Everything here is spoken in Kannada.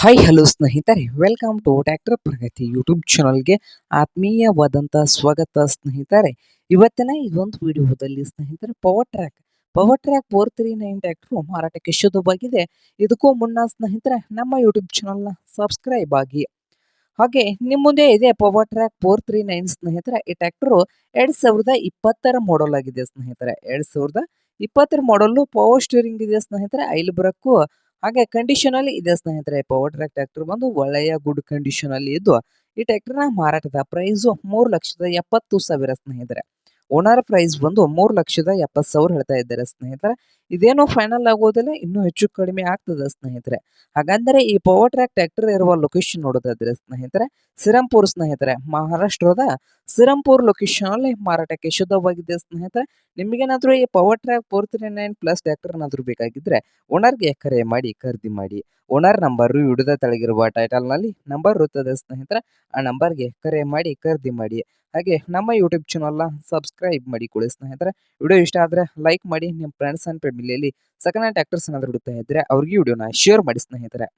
ಹಾಯ್ ಹಲೋ ಸ್ನೇಹಿತರೆ. Welcome to tractor Pragati YouTube ಚಾನಲ್ಗೆ ಆತ್ಮೀಯವಾದಂಥ ಸ್ವಾಗತ ಸ್ನೇಹಿತರೆ. ಇವತ್ತಿನ ಇದೊಂದು ವಿಡಿಯೋದಲ್ಲಿ ಸ್ನೇಹಿತರೆ power track power track four three nine tractor ಮಾರಾಟಕ್ಕೆ ಶುದ್ಧವಾಗಿದೆ. ಇದಕ್ಕೂ ಮುನ್ನ ಸ್ನೇಹಿತರೆ, ನಮ್ಮ ಯೂಟ್ಯೂಬ್ ಚಾನಲ್ನ ಸಬ್ಸ್ಕ್ರೈಬ್ ಆಗಿ. ಹಾಗೆ ನಿಮ್ಮ ಮುಂದೆ ಇದೆ power track four three nine ಸ್ನೇಹಿತರೆ. ಈ ಟ್ಯಾಕ್ಟ್ರು ಎರಡು ಸಾವಿರದ ಇಪ್ಪತ್ತರ ಮಾಡಲ್ ಆಗಿದೆ ಸ್ನೇಹಿತರೆ. ಎರಡು ಸಾವಿರದ ಇಪ್ಪತ್ತರ ಮಾಡಲ್ಲು ಪವರ್ ಸ್ಟೀರಿಂಗ್ ಇದೆ ಸ್ನೇಹಿತರೆ. ಐಲ್ ಬ್ರಕ್ಕು ಹಾಗೆ ಕಂಡೀಷನ್ ಅಲ್ಲಿ ಇದೆ ಸ್ನೇಹಿತರೆ ಪವರ್ ಟ್ರ್ಯಾಕ್ ಟ್ರ್ಯಾಕ್ಟರ್ ಬಂದು ಒಳ್ಳೆಯ ಗುಡ್ ಕಂಡೀಷನ್ ಅಲ್ಲಿ ಇದ್ದು, ಈ ಟ್ರ್ಯಾಕ್ಟರ್ನ ಮಾರಾಟದ ಪ್ರೈಸು ಮೂರು ಲಕ್ಷದ ಎಪ್ಪತ್ತು ಸಾವಿರ ಸ್ನೇಹಿತರೆ. ಓನರ್ ಪ್ರೈಸ್ ಬಂದು ಮೂರು ಲಕ್ಷದ ಎಪ್ಪತ್ತು ಸಾವಿರ ಹೇಳ್ತಾ ಇದ್ದಾರೆ ಸ್ನೇಹಿತರೆ. ಇದೇನು ಫೈನಲ್ ಆಗೋದಿಲ್ಲ, ಇನ್ನೂ ಹೆಚ್ಚು ಕಡಿಮೆ ಆಗ್ತದೆ ಸ್ನೇಹಿತರೆ. ಹಾಗಂದರೆ ಈ ಪವರ್ ಟ್ರ್ಯಾಕ್ ಟ್ರ್ಯಾಕ್ಟರ್ ಇರುವ ಲೊಕೇಶನ್ ನೋಡೋದಾದ್ರೆ ಸ್ನೇಹಿತರೆ. ಸಿರಂಪುರ್ ಸ್ನೇಹಿತರೆ ಮಹಾರಾಷ್ಟ್ರದ ಸಿರಂಪುರ್ ಲೊಕೇಶನ್ ಅಲ್ಲಿ ಮಾರಾಟಕ್ಕೆ ಶುದ್ಧವಾಗಿದೆ ಸ್ನೇಹಿತರೆ. ನಿಮಗೇನಾದರೂ ಈ power track four three nine plus tractor ಏನಾದರೂ ಬೇಕಾಗಿದ್ರೆ ಓನರ್ಗೆ ಕರೆ ಮಾಡಿ, ಖರೀದಿ ಮಾಡಿ. ಓನರ್ ನಂಬರ್ ಹಿಡಿದ ಟೈಟಲ್ ಟೈಟಲ್ನಲ್ಲಿ ನಂಬರ್ ಇರುತ್ತದೆ ಸ್ನೇಹಿತರೆ. ಆ ನಂಬರ್ಗೆ ಕರೆ ಮಾಡಿ, ಖರೀದಿ ಮಾಡಿ. ಹಾಗೆ ನಮ್ಮ ಯೂಟ್ಯೂಬ್ ಚಾನಲ್ನ ಸಬ್ಸ್ಕ್ರೈಬ್ ಮಾಡಿ ಕೊಡಿ ಸ್ನೇಹಿತರೆ. ವಿಡಿಯೋ ಇಷ್ಟ ಆದರೆ ಲೈಕ್ ಮಾಡಿ. ನಿಮ್ಮ ಫ್ರೆಂಡ್ಸ್ ಆ್ಯಂಡ್ ಫ್ಯಾಮಿಲಿಯಲ್ಲಿ ಸೆಕೆಂಡ್ ಹ್ಯಾಂಡ್ ಟ್ರ್ಯಾಕ್ಟರ್ಸ್ ಏನಾದರೂ ಹುಡುಕ್ತಾ ಇದ್ದರೆ ಅವ್ರಿಗೆ ವಿಡಿಯೋನ ಶೇರ್ ಮಾಡಿ ಸ್ನೇಹಿತರೆ.